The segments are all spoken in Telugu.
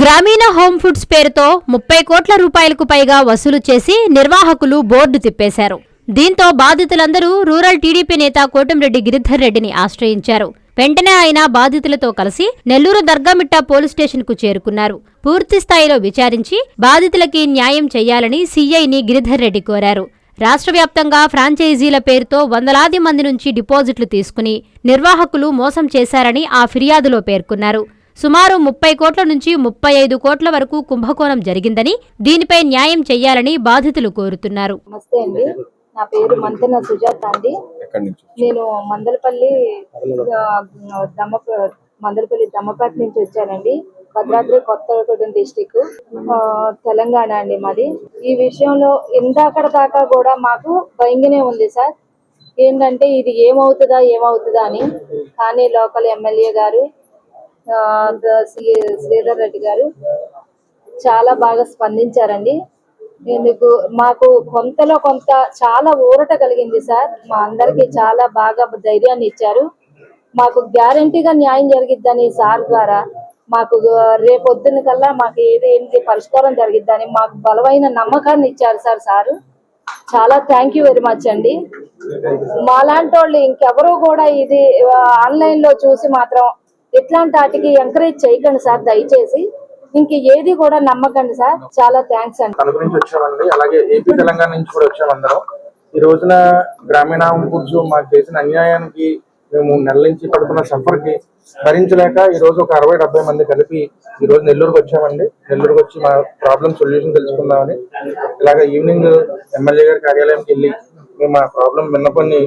గ్రామీణ హోమ్ ఫుడ్స్ పేరుతో ముప్పై కోట్ల రూపాయలకు పైగా వసూలు చేసి నిర్వాహకులు బోర్డు తిప్పేశారు. దీంతో బాధితులందరూ రూరల్ టీడీపీ నేత కోటంరెడ్డి గిరిధర్ రెడ్డిని ఆశ్రయించారు. వెంటనే ఆయన బాధితులతో కలిసి నెల్లూరు దర్గామిట్ట పోలీస్ స్టేషన్కు చేరుకున్నారు. పూర్తి స్థాయిలో విచారించి బాధితులకి న్యాయం చేయాలని సీఐని గిరిధర్ రెడ్డి కోరారు. రాష్ట్ర వ్యాప్తంగా ఫ్రాంచైజీల పేరుతో వందలాది మంది నుంచి డిపాజిట్లు తీసుకుని నిర్వాహకులు మోసం చేశారని ఆ ఫిర్యాదులో పేర్కొన్నారు. సుమారు ముప్పై కోట్ల నుంచి ముప్పై ఐదు కోట్ల వరకు కుంభకోణం జరిగిందని దీనిపై న్యాయం చేయాలని బాధితులు కోరుతున్నారు. నమస్తే అండి. నా పేరు మంతెన సుజాత అండి. నేను మందలపల్లి దమ్మ మందలపల్లి దమ్మపేట నుంచి వచ్చానండి. భద్రాద్రి కొత్తగూడెం డిస్టిక్ తెలంగాణ అండి మాది. ఈ విషయంలో ఇందాకడ దాకా కూడా మాకు భయంగానే ఉంది సార్. ఏంటంటే ఇది ఏమవుతుందా ఏమవుతుందా అని. కానీ లోకల్ ఎమ్మెల్యే గారు శ్రీధర్ రెడ్డి గారు చాలా బాగా స్పందించారండి. ఎందుకు మాకు కొంతలో కొంత చాలా ఊరట కలిగింది సార్. మా అందరికి చాలా బాగా ధైర్యాన్ని ఇచ్చారు. మాకు గ్యారంటీగా న్యాయం జరిగిద్దని సార్ ద్వారా మాకు రేపొద్దున కల్లా మాకు ఏది ఏంటి పరిష్కారం జరిగిద్దని మాకు బలమైన నమ్మకాన్ని ఇచ్చారు సార్ సారు. చాలా థ్యాంక్ యూ వెరీ మచ్ అండి. మాలాంటి వాళ్ళు ఇంకెవరూ కూడా ఇది ఆన్లైన్లో చూసి మాత్రం ఇట్లాంటి వాటికి ఎంకరేజ్ చేయకండి సార్ దయచేసి. ఇంక ఏది కూడా నమ్మకండి సార్. చాలా థ్యాంక్స్ అండి. తన గురించి వచ్చామండి. అలాగే ఏపీ తెలంగాణ నుంచి కూడా వచ్చాం అందరం. ఈ రోజున గ్రామీణ ఫుడ్స్ మాకు చేసిన అన్యాయానికి మేము నెల నుంచి పడుతున్న సఫర్కి భరించలేక ఈ రోజు ఒక అరవై డెబ్బై మంది కలిపి ఈ రోజు నెల్లూరుకి వచ్చామండి. నెల్లూరుకి వచ్చి మా ప్రాబ్లం సొల్యూషన్ తెలుసుకుందామని. ఇలాగ ఈవినింగ్ ఎమ్మెల్యే గారి కార్యాలయంకి వెళ్ళి మేము మా ప్రాబ్లం విన్నపన్ని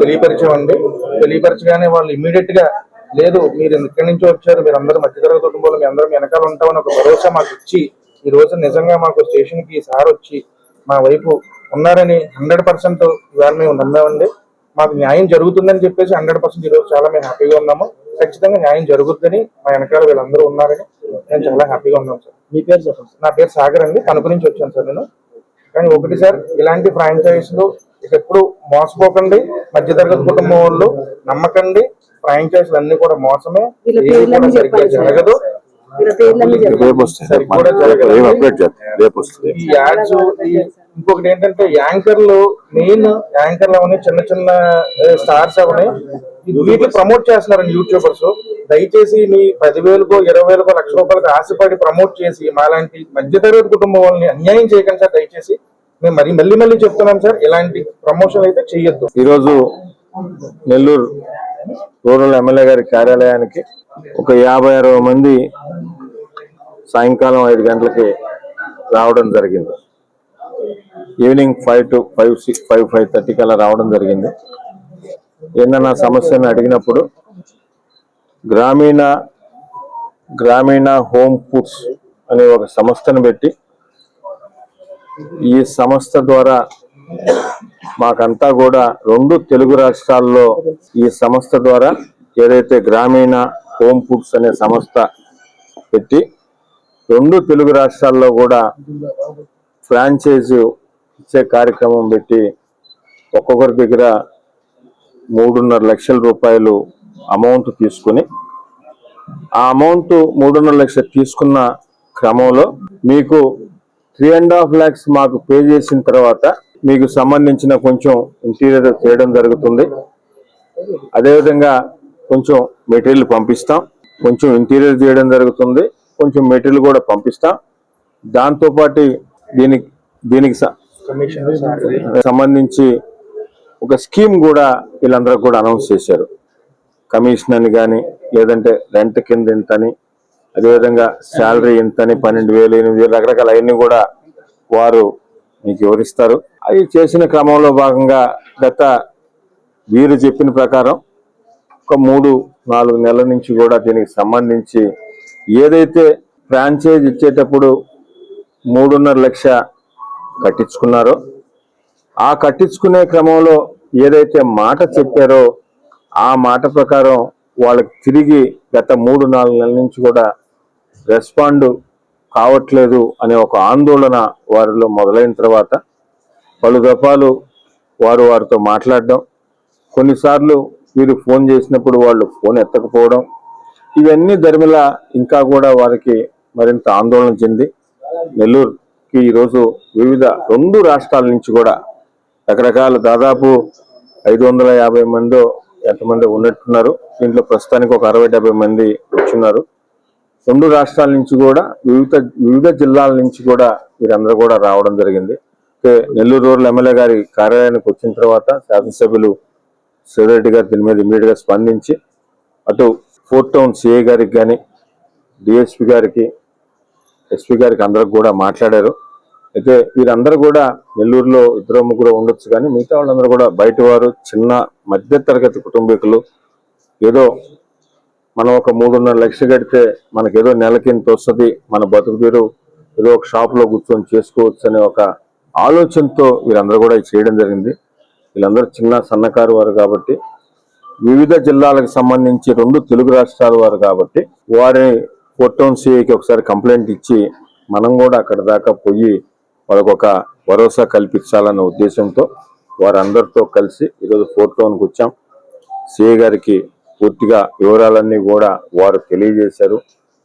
తెలియపరిచామండి. తెలియపరచగానే వాళ్ళు ఇమీడియట్గా లేదు మీరు ఎక్కడి నుంచి వచ్చారు మీరు అందరూ మధ్యతరగతి కుటుంబంలో మీ అందరం వెనకాల ఉంటామని ఒక భరోసా మాకు ఇచ్చి ఈ రోజు నిజంగా మాకు స్టేషన్కి సార్ వచ్చి మా వైపు ఉన్నారని హండ్రెడ్ పర్సెంట్ ఇవాళ మేము నమ్మామండి. మాకు న్యాయం జరుగుతుందని చెప్పేసి హండ్రెడ్ పర్సెంట్ ఈరోజు చాలా మేము హ్యాపీగా ఉన్నాము. ఖచ్చితంగా న్యాయం జరుగుద్దని మా వెనకాల వీళ్ళందరూ ఉన్నారని నేను చాలా హ్యాపీగా ఉన్నాను సార్. మీ పేరు చెప్పండి నా పేరు సాగర్ అండి తణుకు నుంచి వచ్చాను సార్ నేను. కానీ ఒకటి సార్ ఇలాంటి ఫ్రాంచైజీలు ఎప్పుడు మోసపోకండి. మధ్యతరగతి కుటుంబం వాళ్ళు నమ్మకండి ఫ్రాంచైజీలు అన్ని కూడా మోసమే సరిగ్గా. జరగదు. ఇంకొకటి ఏంటంటే యాంకర్లు మెయిన్ యాంకర్లు అవని చిన్న చిన్న స్టార్స్ అవని వీటిని ప్రమోట్ చేస్తున్నారండి యూట్యూబర్స్. దయచేసి మీ పదివేలకో ఇరవై వేలకో లక్ష రూపాయలకు ఆశపడి ప్రమోట్ చేసి మాలాంటి మధ్యతరగతి కుటుంబం వాళ్ళని అన్యాయం చేయకండి సార్ దయచేసి. మేము మరి మళ్ళీ మళ్ళీ చెప్తున్నాం సార్ ఇలాంటి ప్రమోషన్ అయితే చెయ్యొద్దు ఈరోజు నెల్లూరు రూరల్ ఎమ్మెల్యే గారి కార్యాలయానికి ఒక యాభై అరవై మంది సాయంకాలం ఐదు గంటలకి రావడం జరిగింది. Evening five to five six five five థర్టీకి అలా రావడం జరిగింది. ఏందన్నా సమస్యను అడిగినప్పుడు గ్రామీణ గ్రామీణ హోమ్ ఫుడ్స్ అనే ఒక సంస్థను పెట్టి ఈ సంస్థ ద్వారా మాకంతా కూడా రెండు తెలుగు రాష్ట్రాల్లో ఈ సంస్థ ద్వారా ఏదైతే గ్రామీణ హోమ్ ఫుడ్స్ అనే సంస్థ పెట్టి రెండు తెలుగు రాష్ట్రాల్లో కూడా ఫ్రాంచైజు ఇచ్చే కార్యక్రమం పెట్టి ఒక్కొక్కరి దగ్గర మూడున్నర లక్షల రూపాయలు అమౌంట్ తీసుకుని ఆ అమౌంట్ మూడున్నర లక్షలు తీసుకున్న క్రమంలో మీకు త్రీ అండ్ హాఫ్ ల్యాక్స్ మాకు పే చేసిన తర్వాత మీకు సంబంధించిన కొంచెం ఇంటీరియర్ చేయడం జరుగుతుంది. అదేవిధంగా కొంచెం మెటీరియల్ పంపిస్తాం. కొంచెం ఇంటీరియర్ చేయడం జరుగుతుంది. కొంచెం మెటీరియల్ కూడా పంపిస్తాం. దాంతోపాటు దీనికి దీనికి సంబంధించి ఒక స్కీమ్ కూడా వీళ్ళందరూ కూడా అనౌన్స్ చేశారు. కమిషన్ అని కానీ లేదంటే రెంట్ కింద ఇంత అని అదేవిధంగా శాలరీ ఇంత అని పన్నెండు వేలు ఎనిమిది వేలు రకరకాల అవన్నీ కూడా వారు మీకు వివరిస్తారు. అవి చేసిన క్రమంలో భాగంగా గత వీరు చెప్పిన ప్రకారం ఒక మూడు నాలుగు నెలల నుంచి కూడా దీనికి సంబంధించి ఏదైతే ఫ్రాంచైజ్ ఇచ్చేటప్పుడు మూడున్నర లక్ష కట్టించుకున్నారో ఆ కట్టించుకునే క్రమంలో ఏదైతే మాట చెప్పారో ఆ మాట ప్రకారం వాళ్ళకి తిరిగి గత మూడు నాలుగు నెలల నుంచి కూడా రెస్పాండ్ కావట్లేదు అనే ఒక ఆందోళన వారిలో మొదలైన తర్వాత పలు దఫాలు వారు వారితో మాట్లాడడం కొన్నిసార్లు వీరు ఫోన్ చేసినప్పుడు వాళ్ళు ఫోన్ ఎత్తకపోవడం ఇవన్నీ ధర్మిలా ఇంకా కూడా వారికి మరింత ఆందోళన చెంది నెల్లూరుకి ఈరోజు వివిధ రెండు రాష్ట్రాల నుంచి కూడా రకరకాల దాదాపు ఐదు వందల యాభై మందో ఎంతమంది ఉన్నట్టున్నారు? దీంట్లో ప్రస్తుతానికి ఒక అరవై డెబ్బై మంది వచ్చున్నారు. రెండు రాష్ట్రాల నుంచి కూడా వివిధ వివిధ జిల్లాల నుంచి కూడా వీరందరూ కూడా రావడం జరిగింది. అయితే నెల్లూరు రూరల్ ఎమ్మెల్యే గారి కార్యాలయానికి వచ్చిన తర్వాత శాసనసభ్యులు శివరెడ్డి గారు దీని మీద ఇమీడియట్గా స్పందించి అటు ఫోర్ టౌన్ సిఐ గారికి కానీ డిఎస్పి గారికి ఎస్పీ గారికి అందరికి కూడా మాట్లాడారు. అయితే వీరందరూ కూడా నెల్లూరులో ఇద్దరు ముగ్గురు ఉండొచ్చు కానీ మిగతా వాళ్ళందరూ కూడా బయట వారు చిన్న మధ్య తరగతి కుటుంబీకులు. ఏదో మనం ఒక మూడున్నర లక్షలు కడితే మనకి ఏదో నెలకి ఇంత వస్తుంది మన బతుకు తీరు ఏదో ఒక షాప్లో కూర్చొని చేసుకోవచ్చు అనే ఒక ఆలోచనతో వీరందరూ కూడా ఇది చేయడం జరిగింది. వీళ్ళందరూ చిన్న సన్నకారు వారు కాబట్టి వివిధ జిల్లాలకు సంబంధించి రెండు తెలుగు రాష్ట్రాల వారు కాబట్టి వారి ఫోర్టౌన్ సిఐకి ఒకసారి కంప్లైంట్ ఇచ్చి మనం కూడా అక్కడ దాకా పోయి వాళ్ళకు ఒక భరోసా కల్పించాలన్న ఉద్దేశంతో వారందరితో కలిసి ఈరోజు ఫోర్టౌన్కి వచ్చాం. సిఐ గారికి పూర్తిగా వివరాలన్నీ కూడా వారు తెలియజేశారు.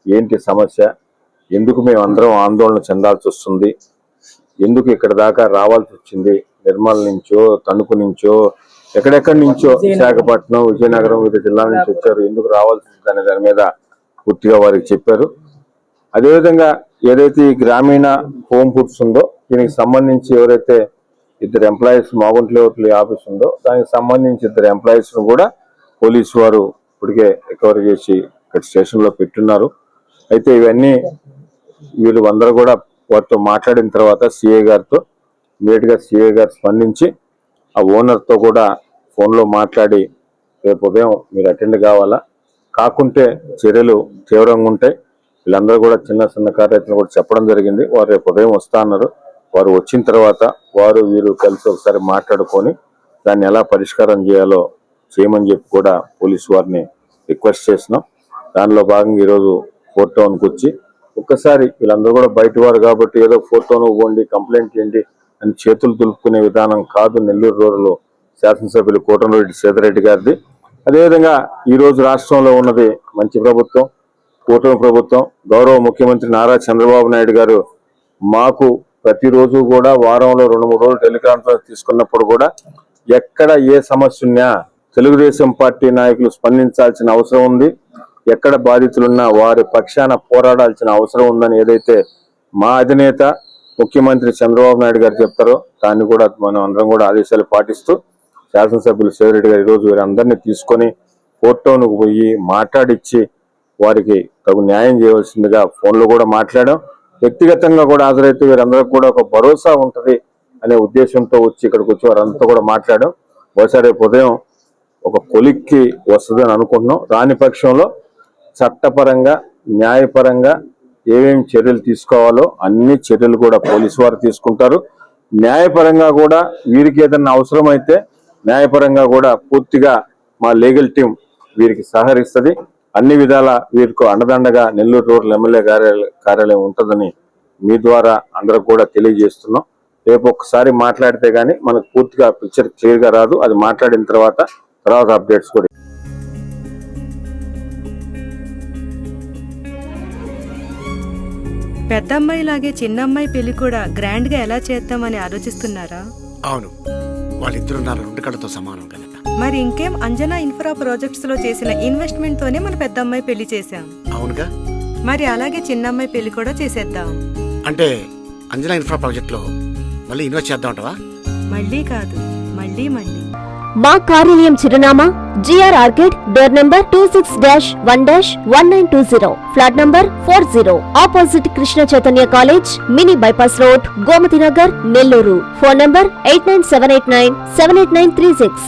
ఏంటి సమస్య? ఎందుకు మేము అందరం ఆందోళన చెందాల్సి వస్తుంది? ఎందుకు ఇక్కడ దాకా రావాల్సి వచ్చింది? నిర్మల్ నుంచో తణుకు నుంచో ఎక్కడెక్కడి నుంచో? విశాఖపట్నం విజయనగరం వివిధ జిల్లాల నుంచి వచ్చారు. ఎందుకు రావాల్సి అనే దాని మీద పూర్తిగా వారికి చెప్పారు. అదేవిధంగా ఏదైతే ఈ గ్రామీణ హోమ్ ఫుడ్స్ ఉందో దీనికి సంబంధించి ఎవరైతే ఇద్దరు ఎంప్లాయీస్ మాగుంట్లేవట్లి ఆఫీస్ ఉందో దానికి సంబంధించి ఇద్దరు ఎంప్లాయీస్ను కూడా పోలీసు వారు ఇప్పటికే రికవరీ చేసి ఇక్కడ స్టేషన్లో పెట్టున్నారు. అయితే ఇవన్నీ వీళ్ళు అందరూ కూడా వారితో మాట్లాడిన తర్వాత సిఏ గారితో ఇమీడియట్ సిఏ గారు స్పందించి ఆ ఓనర్తో కూడా ఫోన్లో మాట్లాడి రేపు ఉదయం మీరు అటెండ్ కావాలా? కాకుంటే చర్యలు తీవ్రంగా ఉంటాయి. వీళ్ళందరూ కూడా చిన్న చిన్న కార్యక్రమం కూడా చెప్పడం జరిగింది. వారు రేపు ఉదయం వస్తా అన్నారు. వారు వచ్చిన తర్వాత వారు వీరు కలిసి ఒకసారి మాట్లాడుకొని దాన్ని ఎలా పరిష్కారం చేయాలో చేయమని చెప్పి కూడా పోలీసు వారిని రిక్వెస్ట్ చేసినాం దానిలో భాగంగా ఈరోజు ఫోర్ టౌన్కి వచ్చి ఒక్కసారి వీళ్ళందరూ కూడా బయట వారు కాబట్టి ఏదో ఫోర్ టౌన్ పోండి కంప్లైంట్ ఏంటి అని చేతులు దులుపుకునే విధానం కాదు నెల్లూరు రూరల్ శాసనసభ్యులు కోటమిరెడ్డి సీతారెడ్డి గారిది. అదేవిధంగా ఈరోజు రాష్ట్రంలో ఉన్నది మంచి ప్రభుత్వం కూటమి ప్రభుత్వం గౌరవ ముఖ్యమంత్రి నారా చంద్రబాబు నాయుడు గారు మాకు ప్రతిరోజు కూడా వారంలో రెండు మూడు రోజులు టెలికాన్ఫరెన్స్ తీసుకున్నప్పుడు కూడా ఎక్కడ ఏ సమస్య ఉన్నా తెలుగుదేశం పార్టీ నాయకులు స్పందించాల్సిన అవసరం ఉంది. ఎక్కడ బాధితులున్నా వారి పక్షాన పోరాడాల్సిన అవసరం ఉందని ఏదైతే మా అధినేత ముఖ్యమంత్రి చంద్రబాబు నాయుడు గారు చెప్తారో దాన్ని కూడా మనం అందరం కూడా ఆదేశాలు పాటిస్తూ శాసనసభ్యులు శివరెడ్డి గారు ఈరోజు వీరందరినీ తీసుకొని కోర్టుకు పోయి మాట్లాడిచ్చి వారికి తగు న్యాయం చేయవలసిందిగా ఫోన్లో కూడా మాట్లాడాం. వ్యక్తిగతంగా కూడా హాజరైతే వీరందరికీ కూడా ఒక భరోసా ఉంటుంది అనే ఉద్దేశంతో వచ్చి ఇక్కడికి వచ్చి వారంతా కూడా మాట్లాడాం. బహుశా రేపు ఉదయం ఒక కొలిక్కి వస్తుందని అనుకుంటున్నాం. రాని పక్షంలో చట్టపరంగా న్యాయపరంగా ఏమేమి చర్యలు తీసుకోవాలో అన్ని చర్యలు కూడా పోలీసు వారు తీసుకుంటారు. న్యాయపరంగా కూడా వీరికి ఏదన్నా అవసరమైతే న్యాయపరంగా కూడా పూర్తిగా మా లీగల్ టీం వీరికి సహకరిస్తుంది. అన్ని విధాల వీరికి అండదండగా నెల్లూరు రూరల్ ఎమ్మెల్యే కార్యాలయం కార్యాలయం ఉంటుందని మీ ద్వారా అందరికి కూడా తెలియజేస్తున్నాం. రేపు ఒక్కసారి మాట్లాడితే గానీ మనకు పూర్తిగా పిక్చర్ క్లియర్గా రాదు. అది మాట్లాడిన తర్వాత తర్వాత అప్డేట్స్ కూడా పెద్దమ్మాయిలాగే చిన్నమ్మాయి పెళ్ళి కూడా గ్రాండ్గా ఎలా చేద్దామని ఆలోచిస్తున్నారా? అవును. వాళ్ళిద్దరూ నా రెండు కళ్ళతో సమానం కదా. మరి ఇంకేం అంజనా ఇన్ఫ్రా ప్రాజెక్ట్స్లో చేసిన ఇన్వెస్ట్మెంట్ తోనే మన పెద్దమ్మాయి పెళ్ళి చేశాం. అవునుగా? మరి అలాగే చిన్నమ్మాయి పెళ్ళి కూడా చేసేద్దాం. అంటే అంజనా ఇన్ఫ్రా ప్రాజెక్ట్లో మళ్ళీ ఇన్వెస్ట్ చేద్దామంటవా? మళ్ళీ కాదు మళ్ళీ మళ్ళీ. మా కార్యాలయం చిరునామా GR orchid door number two six dash one dash one nine two zero flat number four zero opposite Krishna Chaitanya college mini bypass road Gomathi Nagar Nellore phone number eight nine seven eight nine seven eight nine three six